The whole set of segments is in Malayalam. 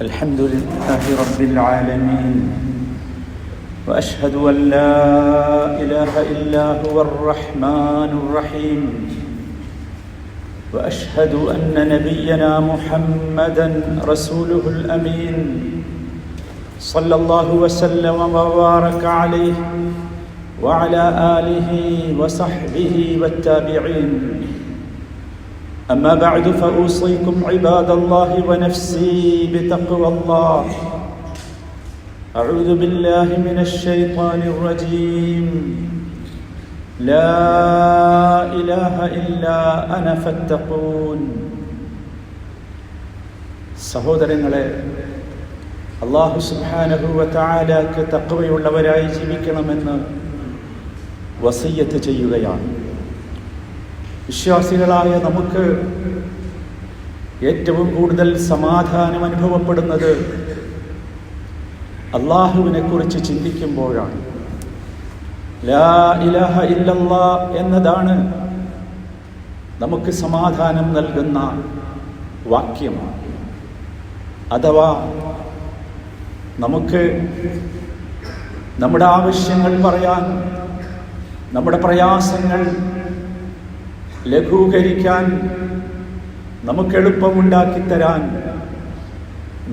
الحمد لله رب العالمين وأشهد أن لا إله إلا هو الرحمن الرحيم وأشهد أن نبينا محمدا رسوله الأمين صلى الله وسلم وبارك عليه وعلى آله وصحبه والتابعين. أما بعد فأوصيكم عباد الله ونفسي بتقوى الله أعوذ بالله من الشيطان الرجيم لا إله إلا أنا فاتقون സഹോദരങ്ങളെ അള്ളാഹു സുബ്ഹാനഹു താലാക്ക് തക്കവയുള്ളവരായി ജീവിക്കണമെന്ന് വസയ്യത്ത് ചെയ്യുകയാണ് വിശ്വാസികളായ നമുക്ക് ഏറ്റവും കൂടുതൽ സമാധാനം അനുഭവപ്പെടുന്നത് അള്ളാഹുവിനെ കുറിച്ച് ചിന്തിക്കുമ്പോഴാണ്. ലാ ഇല്ലല്ലാ എന്നതാണ് നമുക്ക് സമാധാനം നൽകുന്ന വാക്യം അഥവാ നമുക്ക് നമ്മുടെ ആവശ്യങ്ങൾ പറയാൻ നമ്മുടെ പ്രയാസങ്ങൾ ലഘൂകരിക്കാൻ നമുക്ക് എളുപ്പമുണ്ടാക്കി തരാൻ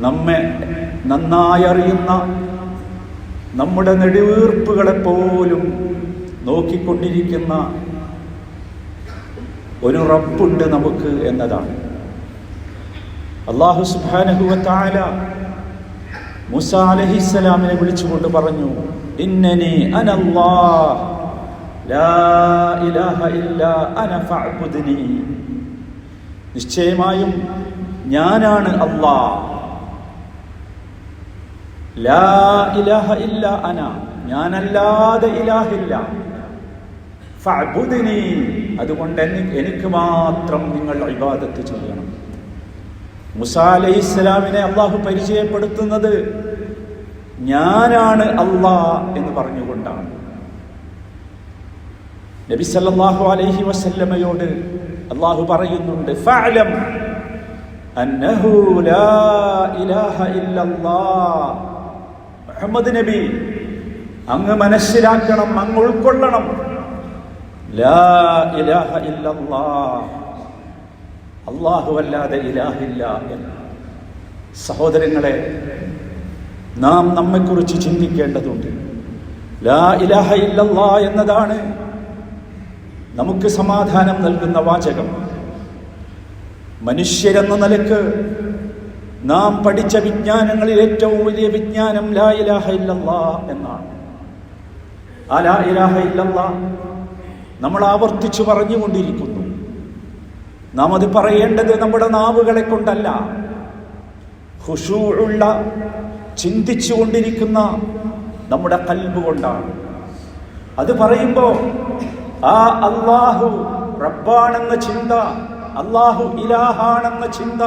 നമ്മെ നന്നായി അറിയുന്ന നമ്മുടെ നെടുവീർപ്പുകളെപ്പോലും നോക്കിക്കൊണ്ടിരിക്കുന്ന ഒരു റബ്ബുണ്ട് നമുക്ക് എന്നതാണ്. അള്ളാഹു സുബാനഹുവത്തായ മുസ അലഹിസ്സലാമിനെ വിളിച്ചുകൊണ്ട് പറഞ്ഞു ഇന്നനെ അനല്ലാ നിശ്ചയമായും ഞാനാണ് അള്ളാഹ ലാ ഇലാഹ ഇല്ല അന ഞാനല്ലാതെ ഇലാഹില്ല. അതുകൊണ്ട് എനിക്ക് മാത്രം നിങ്ങൾ ഇബാദത്ത് ചെയ്യണം. മുസ അലൈഹി ഇസ്ലാമിനെ അള്ളാഹു പരിചയപ്പെടുത്തുന്നത് ഞാനാണ് അള്ളാ എന്ന് പറഞ്ഞുകൊണ്ടാണ്. നബി സല്ലല്ലാഹു അലൈഹി വസല്ലമയോട് അള്ളാഹു പറയുന്നുണ്ട് ഫഅലം അന്നഹു ലാ ഇലാഹ ഇല്ലല്ലാഹ്. മുഹമ്മദ് നബി അങ്ങ് മനസ്സിലാക്കണം അങ്ങ് ഉൾക്കൊള്ളണം. ലാ ഇലാഹ ഇല്ലല്ലാഹ്. അല്ലാഹു അല്ലാതെ ഇലാഹില്ല എന്ന്. സഹോദരങ്ങളെ നാം നമ്മെക്കുറിച്ച് ചിന്തിക്കേണ്ടതുണ്ട്. ലാ ഇലാഹ ഇല്ലല്ലാഹ് എന്നതാണ് നമുക്ക് സമാധാനം നൽകുന്ന വാചകം. മനുഷ്യരെന്ന നിലയ്ക്ക് നാം പഠിച്ച വിജ്ഞാനങ്ങളിൽ ഏറ്റവും വലിയ വിജ്ഞാനം ലാ ഇലാഹ ഇല്ലല്ലാ എന്നാണ്. ആ ലാ ഇലാഹ ഇല്ലല്ലാ നമ്മൾ ആവർത്തിച്ചു പറഞ്ഞുകൊണ്ടിരിക്കുന്നു. നാം അത് പറയേണ്ടത് നമ്മുടെ നാവുകളെ കൊണ്ടല്ല. ഹുഷൂള്ള ചിന്തിച്ചു കൊണ്ടിരിക്കുന്ന നമ്മുടെ കൽബ് കൊണ്ടാണ്. അത് പറയുമ്പോൾ ആ അള്ളാഹു റബ്ബാണെന്ന ചിന്ത അള്ളാഹു ഇലാഹാണെന്ന ചിന്ത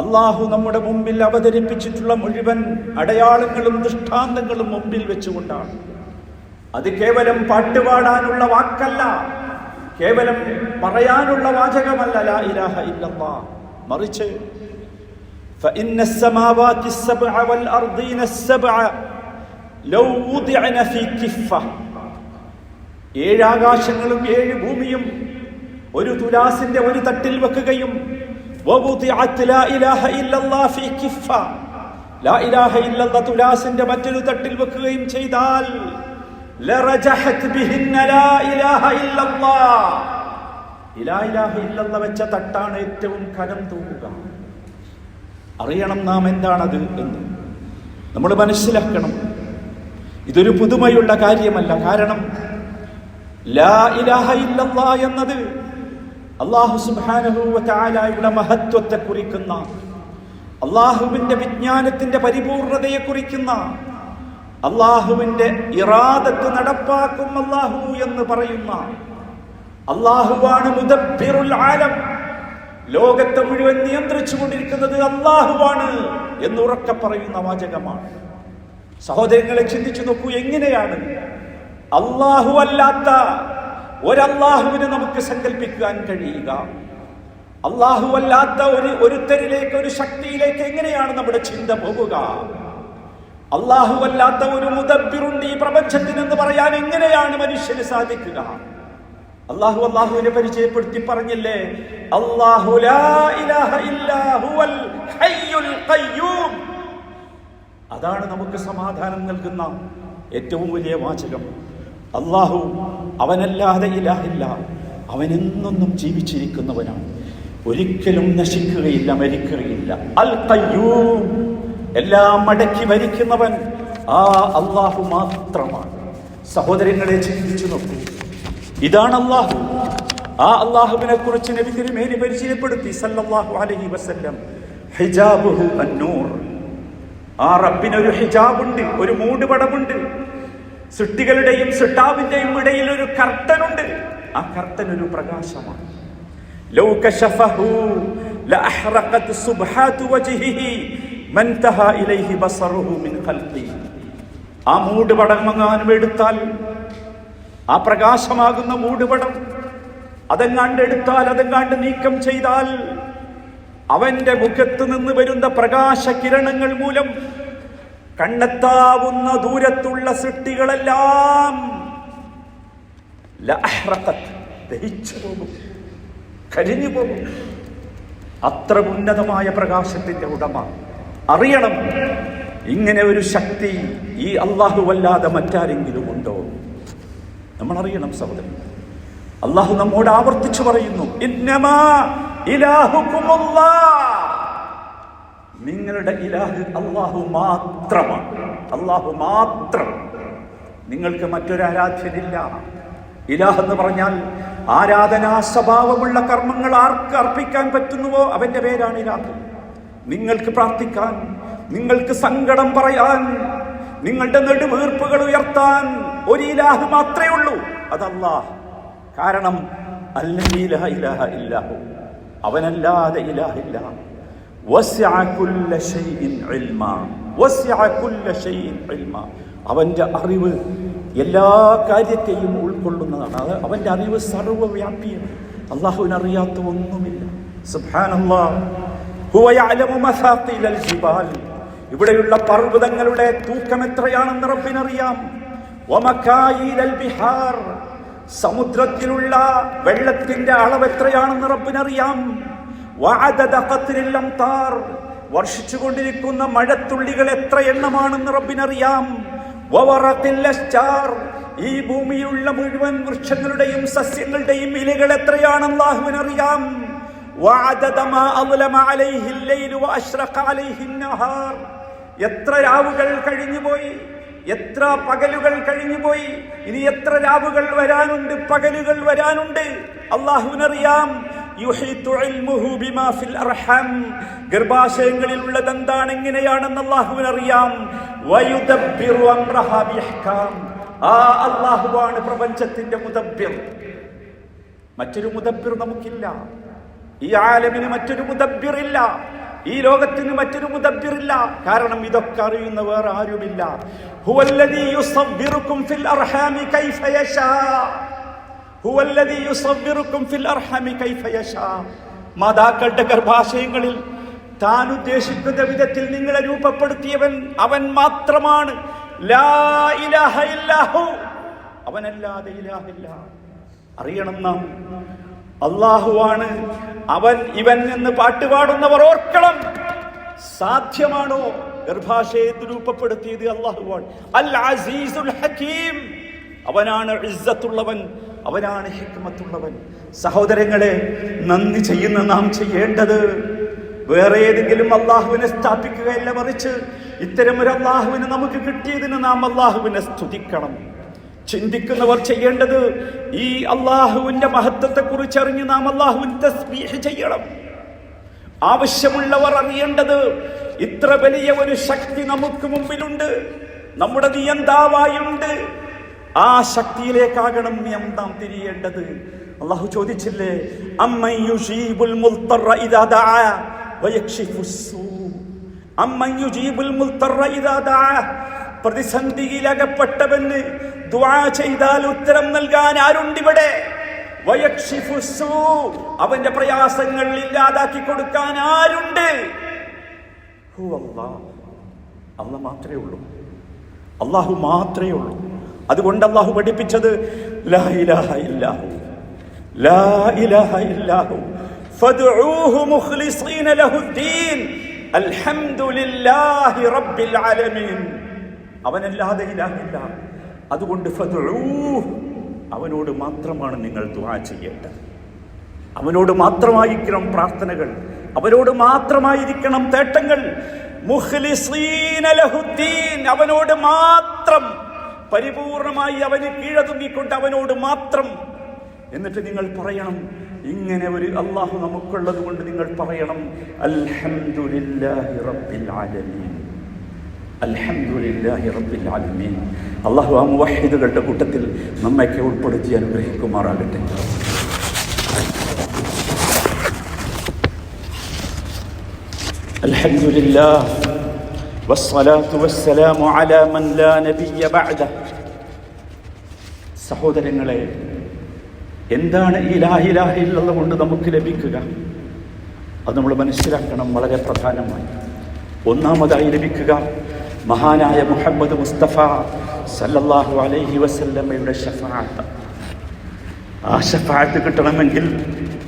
അള്ളാഹു നമ്മുടെ മുമ്പിൽ അവതരിപ്പിച്ചിട്ടുള്ള മുഴുവൻ അടയാളങ്ങളും ദൃഷ്ടാന്തങ്ങളും മുമ്പിൽ വെച്ചുകൊണ്ടാണ് അത് കേവലം പാട്ടുപാടാനുള്ള വാക്കല്ല കേവലം പറയാനുള്ള വാചകമല്ല ലാ ഇലാഹ ഇല്ലല്ലാ മറിച്ച് فإن السماوات السبع والأرضين السبع لو وضعن في كفة ഏഴ് ആകാശങ്ങളും ഏഴ് ഭൂമിയും ഒരു തുലാസിന്റെ ഒരു തട്ടിൽ വെക്കുകയും മറ്റൊരു തട്ടിൽ വെക്കുകയും ചെയ്താൽ വെച്ച തട്ടാണ് ഏറ്റവും കനം തൂങ്ങുക. അറിയണം നാം എന്താണത് എന്ന്. നമ്മൾ മനസ്സിലാക്കണം. ഇതൊരു പുതുമയുള്ള കാര്യമല്ല. കാരണം ലാ ഇലാഹ എന്നത് അള്ളാഹു സുബാനഹുവല മഹത്വത്തെ കുറിക്കുന്ന അള്ളാഹുവിന്റെ വിജ്ഞാനത്തിന്റെ പരിപൂർണതയെ കുറിക്കുന്ന അള്ളാഹുവിന്റെ ഇറാദത്ത് നടപ്പാക്കും അള്ളാഹു എന്ന് പറയുന്ന അള്ളാഹുവാണ് മുദബ്ബിറുൽ ആലം. ലോകത്തെ മുഴുവൻ നിയന്ത്രിച്ചു കൊണ്ടിരിക്കുന്നത് അള്ളാഹുവാണ് എന്ന് ഉറക്കെ പറയുന്ന വാചകമാണ്. സഹോദരങ്ങളെ ചിന്തിച്ചു നോക്കൂ എങ്ങനെയാണ് അള്ളാഹു അല്ലാത്ത ഒരല്ലാഹുവിനെ നമുക്ക് സങ്കല്പിക്കാൻ കഴിയുക. അള്ളാഹു അല്ലാത്ത ഒരു ഒരുത്തരിലേക്ക് ഒരു ശക്തിയിലേക്ക് എങ്ങനെയാണ് നമ്മുടെ ചിന്ത പോകുക? അള്ളാഹു അല്ലാത്ത ഒരു മുതബിറുണ്ട് ഈ പ്രപഞ്ചത്തിനെന്ന് പറയാൻ എങ്ങനെയാണ് മനുഷ്യന് സാധിക്കുക? അള്ളാഹു അള്ളാഹുവിനെ പരിചയപ്പെടുത്തി പറഞ്ഞില്ലേ? അള്ളാഹു അതാണ് നമുക്ക് സമാധാനം നൽകുന്ന ഏറ്റവും വലിയ വാചകം. അള്ളാഹു അവനല്ലാതെ ഇലാഹില്ല. അവനെന്നൊന്നും ജീവിച്ചിരിക്കുന്നവനാണ്. ഒരിക്കലും നശിക്കുകയില്ല മരിക്കുകയില്ല. അൽ കയ്യൂ എല്ലാം മടക്കി ഭരിക്കുന്നവൻ ആ അള്ളാഹു മാത്രമാണ്. സഹോദരങ്ങളെ ചിന്തിച്ചു നോക്കൂ. ഇതാണ് അള്ളാഹു. ആ അള്ളാഹുവിനെ കുറിച്ച് നബി തിരുമേനി പരിചയപ്പെടുത്തി സല്ലല്ലാഹു അലൈഹി വസല്ലം. ഹിജാബുഹു അന്നൂർ. ആ റബ്ബിനൊരു ഹിജാബുണ്ട് ഒരു മൂടുപടമുണ്ട്. സൃഷ്ടികളുടെയും സൃഷ്ടാവിന്റെയും ഇടയിൽ ഒരു കർട്ടനുണ്ട് ആ കർട്ടൻ ഒരു പ്രകാശമാണ്. ആ മൂടുപടമെങ്ങാനും എടുത്താൽ ആ പ്രകാശമാകുന്ന മൂടുപടം അതെങ്ങാണ്ട് എടുത്താൽ അതെങ്ങാണ്ട് നീക്കം ചെയ്താൽ അവന്റെ മുഖത്ത് നിന്ന് വരുന്ന പ്രകാശ കിരണങ്ങൾ മൂലം കണ്ടെത്താവുന്ന ദൂരത്തുള്ള സൃഷ്ടികളെല്ലാം ദഹിച്ചു പോകും കരിഞ്ഞു പോകും. അത്ര ഉന്നതമായ പ്രകാശത്തിന്റെ ഉടമ. അറിയണം ഇങ്ങനെ ഒരു ശക്തി ഈ അള്ളാഹു വല്ലാതെ മറ്റാരെങ്കിലും ഉണ്ടോ? നമ്മൾ അറിയണം സഹോദരൻ അള്ളാഹു നമ്മോട് ആവർത്തിച്ചു പറയുന്നു ഇന്നമാ ഇലാഹുക്കുമുല്ലാഹ്. നിങ്ങളുടെ ഇലാഹ് അള്ളാഹു മാത്രമാണ്. അള്ളാഹു മാത്രം. നിങ്ങൾക്ക് മറ്റൊരു ആരാധ്യനില്ല. ഇലാഹ് എന്ന് പറഞ്ഞാൽ ആരാധനാ സ്വഭാവമുള്ള കർമ്മങ്ങൾ ആർക്ക് അർപ്പിക്കാൻ പറ്റുന്നുവോ അവന്റെ പേരാണ് ഇലാഹ്. നിങ്ങൾക്ക് പ്രാർത്ഥിക്കാൻ നിങ്ങൾക്ക് സങ്കടം പറയാൻ നിങ്ങളുടെ നെടുവീർപ്പുകൾ ഉയർത്താൻ ഒരു ഇലാഹ് മാത്രമേ ഉള്ളൂ. അതല്ലാഹ് കാരണം അല്ല ഇലാഹ ഇലാഹ ഇല്ലാഹു. അവനല്ലാതെ ഇലാഹില്ല അവന്റെ അറിവ് എല്ലാ കാര്യത്തെയും ഉൾക്കൊള്ളുന്നതാണ്. അത് അവന്റെ അറിവ് സർവവ്യാപിയാണ്. അള്ളാഹുവിന് അറിയാത്ത ഒന്നുമില്ല ഇവിടെയുള്ള പർവതങ്ങളുടെ തൂക്കം എത്രയാണെന്ന് റബ്ബിനറിയാം. സമുദ്രത്തിലുള്ള വെള്ളത്തിന്റെ അളവ് എത്രയാണെന്ന് റബ്ബിനറിയാം. വർഷിച്ചുകൊണ്ടിരിക്കുന്ന മഴത്തുള്ളികൾ എത്ര എണ്ണമാണെന്ന് റബ്ബിനറിയാം. ഈ ഭൂമിയുള്ള മുഴുവൻ വൃക്ഷങ്ങളുടെയും സസ്യങ്ങളുടെയും ഇലകൾ എത്രയാണെന്ന് അള്ളാഹുവിനറിയാം. എത്ര രാവുകൾ കഴിഞ്ഞുപോയി എത്ര പകലുകൾ കഴിഞ്ഞുപോയി ഇനി എത്ര രാവുകൾ വരാനുണ്ട് പകലുകൾ വരാനുണ്ട്. അള്ളാഹുവിനറിയാം. യുഹീതു ഇൽമുഹു ബിമാ ഫിൽ അർഹം. ഗർഭാശയങ്ങളിൽ ഉള്ളത് എന്താണ്? എങ്ങനെയാണെന്ന് അറിയാം അംറഹ ബിഹ്കാം ആ അല്ലാഹുവാണ് പ്രപഞ്ചത്തിന്റെ മുദബ്ബിർ. മറ്റൊരു മുദബ്ബിർ നമുക്കില്ല. ഈ ആലമിന് മറ്റൊരു മുദബ്ബിർ ഇല്ല. ഈ ലോകത്തിന് മറ്റൊരു മുദബ്ബിർ ഇല്ല. കാരണം ഇതൊക്കെ അറിയുന്ന വേറെ ആരുമില്ല. ഹുവല്ലദീ യുസവ്വിറുക്കും ഫിൽ അർഹാമി കൈഫ യശാ. മാതാക്കളുടെ ഗർഭാശയങ്ങളിൽ താൻ ഉദ്ദേശിക്കുന്ന വിധത്തിൽ നിങ്ങളെ രൂപപ്പെടുത്തിയവൻ അവൻ മാത്രമാണ്. അവനല്ലാതെ ഇലാഹില്ല. അറിയണം നാം. അള്ളാഹുവാണ് അവൻ ഇവൻ എന്ന് പാട്ടുപാടുന്നവർ ഓർക്കണം. സാധ്യമാണോ ഗർഭാശയത്തിൽ രൂപപ്പെടുത്തിയത് അള്ളാഹുവാണ് അൽ അസീസുൽ ഹക്കീം അവനാണ് ഇസ്സത്തുള്ളവൻ അവനാണ് ഹിക്മത്തുള്ളവൻ. സഹോദരങ്ങളെ നന്ദി ചെയ്യുന്ന നാം ചെയ്യേണ്ടത് വേറെ ഏതെങ്കിലും അള്ളാഹുവിനെ സ്ഥാപിക്കുകയല്ല മറിച്ച് ഇത്തരം ഒരു അള്ളാഹുവിനെ നമുക്ക് കിട്ടിയതിന് നാം അള്ളാഹുവിനെ സ്തുതിക്കണം. ചിന്തിക്കുന്നവർ ചെയ്യേണ്ടത് ഈ അള്ളാഹുവിന്റെ മഹത്വത്തെ കുറിച്ച് അറിഞ്ഞ് നാം അള്ളാഹുവിന് തസ്ബീഹ് ചെയ്യണം. ആവശ്യമുള്ളവർ അറിയേണ്ടത് ഇത്ര വലിയ ഒരു ശക്തി നമുക്ക് മുമ്പിലുണ്ട്. നമ്മുടെ നിയന്താവായുണ്ട്. ആ ശക്തിയിലേക്കാകണം നാം തിരിയേണ്ടത് അള്ളാഹു ചോദിച്ചില്ലേ ദഅ പ്രതിസന്ധിയിലകപ്പെട്ടവന് ദുആ ചെയ്താൽ ഉത്തരം നൽകാൻ ആരുണ്ടിവിടെ. അവന്റെ പ്രയാസങ്ങൾ ഇല്ലാതാക്കി കൊടുക്കാൻ ആരുണ്ട്. അല്ല മാത്രമേ ഉള്ളൂ അള്ളാഹു മാത്രമേ ഉള്ളൂ അതുകൊണ്ട് അള്ളാഹു പഠിപ്പിച്ചത് അവനല്ലാതെ ഇലാഹില്ല അതുകൊണ്ട് അവനോട് മാത്രമാണ് നിങ്ങൾ ദുആ ചെയ്യേണ്ടത്. അവനോട് മാത്രമായിരിക്കണം പ്രാർത്ഥനകൾ. അവനോട് മാത്രമായിരിക്കണം തേട്ടങ്ങൾ. അവനോട് മാത്രം പരിപൂർണമായി അവന് കീഴതുങ്ങിക്കൊണ്ട് അവനോട് മാത്രം. എന്നിട്ട് നിങ്ങൾ പറയണം ഇങ്ങനെ ഒരു അള്ളാഹു നമുക്കുള്ളത് കൊണ്ട് നിങ്ങൾ പറയണം അൽഹംദുലില്ലാഹി റബ്ബിൽ ആലമീൻ. അൽഹംദുലില്ലാഹി റബ്ബിൽ ആലമീൻ. കൂട്ടത്തിൽ നമ്മയൊക്കെ ഉൾപ്പെടുത്തി അനുഗ്രഹിക്കുമാറാകട്ടെ. അൽഹംദുലില്ലാഹ് സഹോദരങ്ങളെ എന്താണ് ഈ ലാഹിലാഹില്ല കൊണ്ട് നമുക്ക് ലഭിക്കുക? അത് നമ്മൾ മനസ്സിലാക്കണം വളരെ പ്രധാനമായി. ഒന്നാമതായി ലഭിക്കുക മഹാനായ മുഹമ്മദ് മുസ്തഫ സല്ലല്ലാഹു അലൈഹി വസല്ലമ്മയുടെ ഷഫാത്ത് ആ ഷഫാത്ത് കിട്ടണമെങ്കിൽ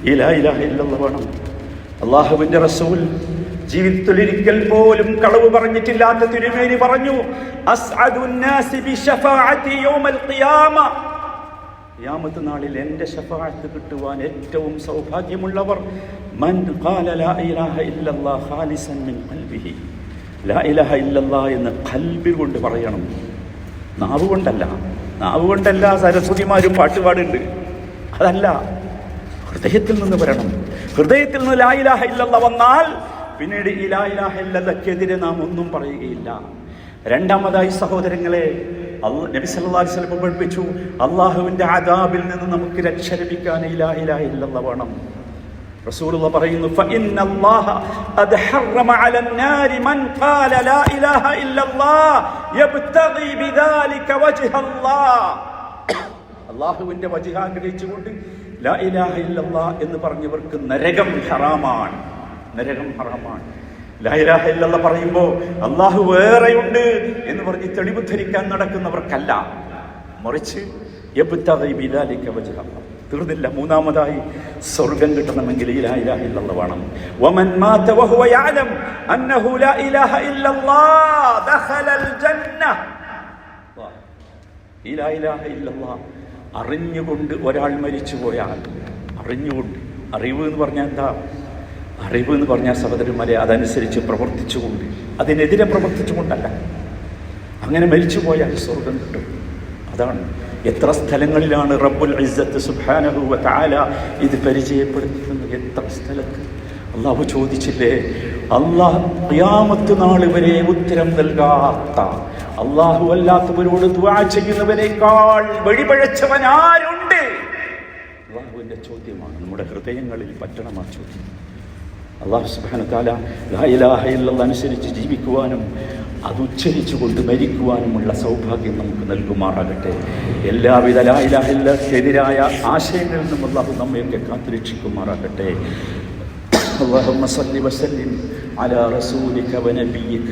ഈ ലാഹിലാഹില്ല വേണം. അള്ളാഹുവിന്റെ റസൂൽ ജീവിതത്തിലൊരിക്കൽ പോലും കളവ് പറഞ്ഞിട്ടില്ലാത്ത തിരുമേനി പറഞ്ഞു യാമത്ത് നാളിൽ എന്റെ ഷഫാഅത്ത് കിട്ടുവാൻ ഏറ്റവും സൗഭാഗ്യമുള്ളവർ മൻ എന്ന് കൽബിൽ കൊണ്ട് പറയണം. നാവ് കൊണ്ടല്ല. നാവ് കൊണ്ടല്ല സരസ്വതിമാരും പാട്ടുപാടുണ്ട്. അതല്ല ഹൃദയത്തിൽ നിന്ന് വരണം. ഹൃദയത്തിൽ നിന്ന് ലായിലാഹ ഇല്ലല്ല വന്നാൽ പിന്നീട് ഇലായിലാഹില്ലതക്കെതിരെ നാം ഒന്നും പറയുകയില്ല. രണ്ടാമതായി സഹോദരങ്ങളെ നബി സല്ലല്ലാഹി അലൈഹി വസല്ലം പഠിപ്പിച്ചു അള്ളാഹുവിന്റെ അദാബിൽ നിന്ന് നമുക്ക് രക്ഷ ലഭിക്കാൻ ഇലാ വേണം. റസൂലുള്ള പറയുന്നു അള്ളാഹുവിന്റെ വജിഹ ആഗ്രഹിച്ചുകൊണ്ട് എന്ന് പറഞ്ഞവർക്ക് നരകം ഹറാമാണ്. നരകം ഹറാമാണ് ലാ ഇലാഹ പറയുമ്പോൾ അള്ളാഹു വേറെയുണ്ട് എന്ന് പറഞ്ഞ് തെളിവ് ധരിക്കാൻ നടക്കുന്നവർക്കല്ല. മറിച്ച്. തീർന്നില്ല. മൂന്നാമതായി സ്വർഗം കിട്ടണമെങ്കിൽ വേണം. മാത വഹുവ യഅലം അന്നഹു ലാ ഇലാഹ ഇല്ലല്ലാഹ് ജന്ന ഇലാഹ ഇല്ലല്ലാഹ് അറിഞ്ഞുകൊണ്ട് ഒരാൾ മരിച്ചു പോയാൽ അറിഞ്ഞുകൊണ്ട് അറിവ് എന്ന് പറഞ്ഞാൽ എന്താ? അറിവ് എന്ന് പറഞ്ഞാൽ സഹോദരന്മാരെ അതനുസരിച്ച് പ്രവർത്തിച്ചുകൊണ്ട് അതിനെതിരെ പ്രവർത്തിച്ചുകൊണ്ടല്ല. അങ്ങനെ മരിച്ചു പോയാൽ സ്വർഗം കിട്ടും. അതാണ് എത്ര സ്ഥലങ്ങളിലാണ് റബ്ബുൽ ഇസ്സത്ത് സുബ്ഹാനഹു താല ഇത് പരിചയപ്പെടുത്തുന്നത് എത്ര സ്ഥലത്ത്? അള്ളാഹു ചോദിച്ചില്ലേ അള്ളാഹ് ഖിയാമത്ത് നാൾ വരെ ഉത്തരം നൽകാത്ത അള്ളാഹു അല്ലാത്തവരോട് ദുആ ചെയ്യുന്നവനേക്കാൾ വഴിപഴച്ചവൻ ആരുണ്ട് അള്ളാഹുവിന്റെ ചോദ്യമാണ് നമ്മുടെ ഹൃദയങ്ങളിൽ പറ്റണം ആ ചോദ്യം. അള്ളാഹു സുബാന താല ലായിലാഹയിലുള്ള അനുസരിച്ച് ജീവിക്കുവാനും അത് ഉച്ചരിച്ചുകൊണ്ട് മരിക്കുവാനുമുള്ള സൗഭാഗ്യം നമുക്ക് നൽകുമാറാകട്ടെ എല്ലാവിധ ലായിലാഹില്ലെതിരായ ആശയങ്ങളിൽ നിന്നും അള്ളാഹു നമ്മയൊക്കെ കാത്തുരക്ഷിക്കുമാറാകട്ടെ اللهم صل وسلم على رسولك ونبيك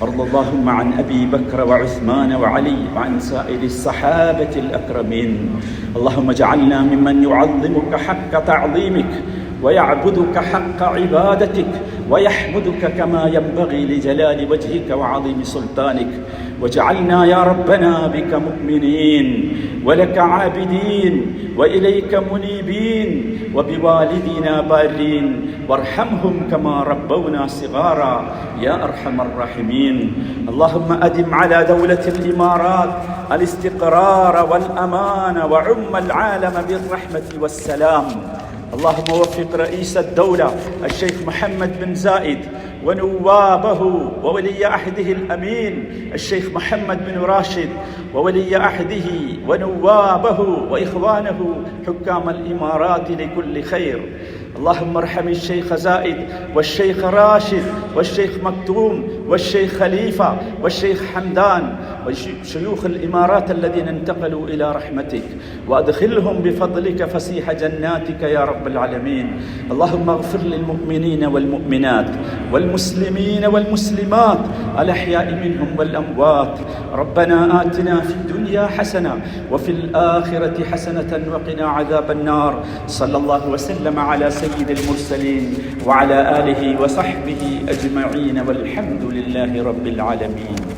وارض اللهم عن ابي بكر وعثمان وعلي وعن سائر الصحابه الاكرمين اللهم اجعلنا ممن يعظمك حق تعظيمك ويعبدك حق عبادتك ويحمدك كما ينبغي لجلال وجهك وعظيم سلطانك. واجعلنا يا ربنا بك مؤمنين ولك عابدين وإليك منيبين وبوالدينا بارين. وارحمهم كما ربونا صغارا يا أرحم الراحمين. اللهم أدم على دولة الإمارات الاستقرار والأمان وعم العالم بالرحمة والسلام. اللهم وفق رئيس الدولة الشيخ محمد بن زايد ونوابه وولي عهده الأمين الشيخ محمد بن راشد وولي عهده ونوابه وإخوانه حكام الإمارات لكل خير. اللهم ارحم الشيخ زايد والشيخ راشد والشيخ مكتوم والشيخ خليفة والشيخ حمدان وشيوخ الإمارات الذين انتقلوا إلى رحمتك. وأدخلهم بفضلك فسيح جناتك يا رب العالمين. اللهم اغفر للمؤمنين والمؤمنات والمسلمين والمسلمات الأحياء منهم والأموات. ربنا آتنا في الدنيا حسنة وفي الآخرة حسنة وقنا عذاب النار. صلى الله وسلم على سيد المرسلين وعلى آله وصحبه أجمعين والحمد لله رب العالمين.